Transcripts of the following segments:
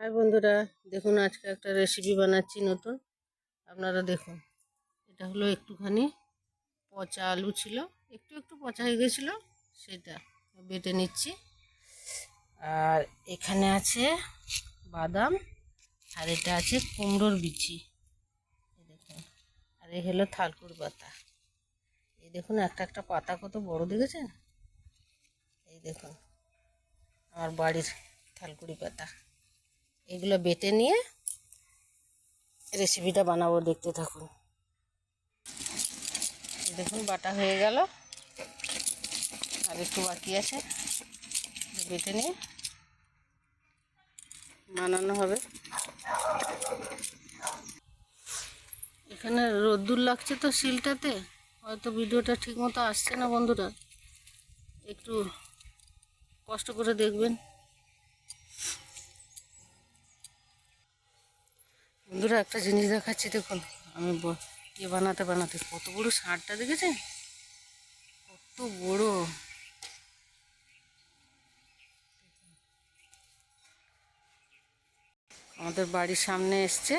High বন্ধুরা, দেখুন আজকে একটা রেসিপি বানাচ্ছি নতুন। আপনারা দেখুন, এটা হলো একটুখানি পচা আলু ছিল। একটু একটু পচা হয়ে গেছিল, সেটা বেটে নিচ্ছি। আর এখানে আছে বাদাম, আর এটা আছে কুমড়োর বিচি। দেখুন, আর এই হলো থালকুর পাতা। এই দেখুন, একটা একটা পাতা কত বড় দেখেছেন? এই দেখুন, আমার বাড়ির থালকুড়ি পাতা। এগুলো বেটে নিয়ে রেসিপিটা বানাবো, দেখতে থাকুন। দেখুন, বাটা হয়ে গেল। আর একটু বাকি আছে, বেটে নিয়ে বানানো হবে। এখানে রোদ্দুর লাগছে তো শিলটাতে, হয়তো ভিডিওটা ঠিক মতো আসছে না বন্ধুরা। একটু কষ্ট করে দেখবেন। বন্ধুরা, একটা জিনিস দেখাচ্ছি, দেখুন। আমি ইয়ে বানাতে বানাতে, কত বড় ষাঁড়টা দেখেছেন? কত বড়। আমাদের বাড়ির সামনে এসছে,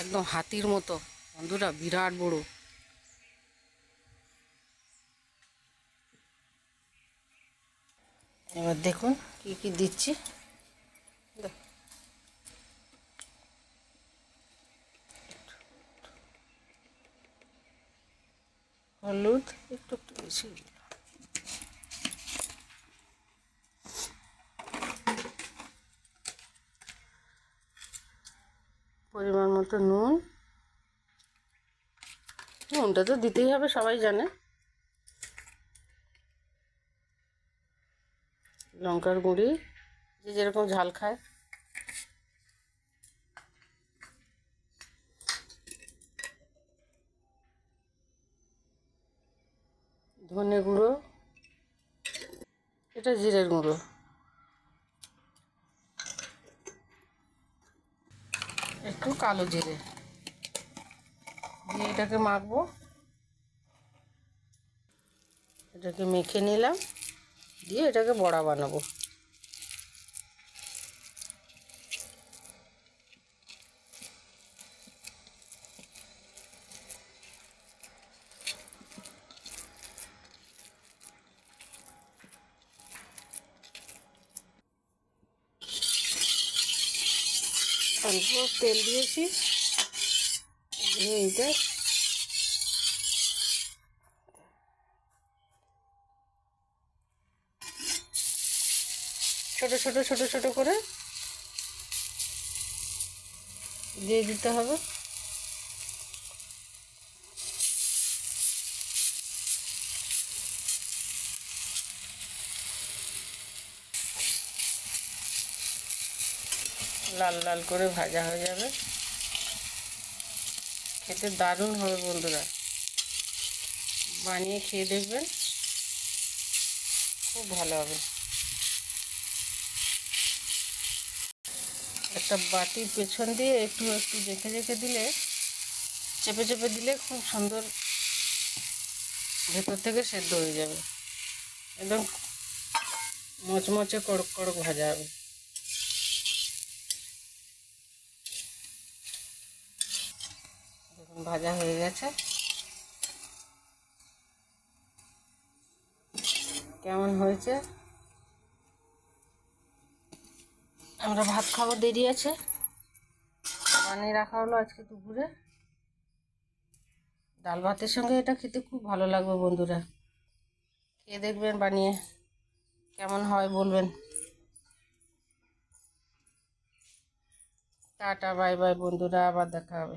একদম হাতির মতো। বন্ধুরা, বিরাট বড়। এবার দেখুন, কি কি দিচ্ছি। হলুদ, একটু একটু বেশি। পরিমাণ মতো নুন। নুনটা তো দিতেই হবে, সবাই জানে। লঙ্কার গুঁড়ি, যে যেরকম ঝাল খায়। ধনে গুঁড়ো, এটা জিরের গুঁড়ো। একটু কালো জিরে। দিয়ে এটাকে মাখবো। এটাকে মেখে নিলাম। দিয়ে এটাকে বড়া বানাবো। অল্প তেল দিয়েছি। দিয়ে এইটা ছোট ছোট ছোট ছোট করে দিয়ে দিতে হবে। লাল লাল করে ভাজা হয়ে যাবে। খেতে দারুণ হবে বন্ধুরা। বানিয়ে খেয়ে দেখবেন, খুব ভালো হবে। একটা বাটির পেছন দিয়ে একটু একটু রেখে রেখে দিলে, চেপে চেপে দিলে খুব সুন্দর ভেতর থেকে সেদ্ধ হয়ে যাবে। একদম মচমচে কড়ক কড়ক ভাজা হবে। ভাজা হয়ে গেছে। কেমন হয়েছে? আমরা ভাত খাব দেরি আছে। বানিয়ে রাখা হলো আজকে দুপুরে। ডাল ভাতের সঙ্গে এটা খেতে খুব ভালো লাগবে বন্ধুরা। খেয়ে দেখবেন বানিয়ে। কেমন হয় বলবেন। টাটা বাই বাই বন্ধুরা আবার দেখা হবে।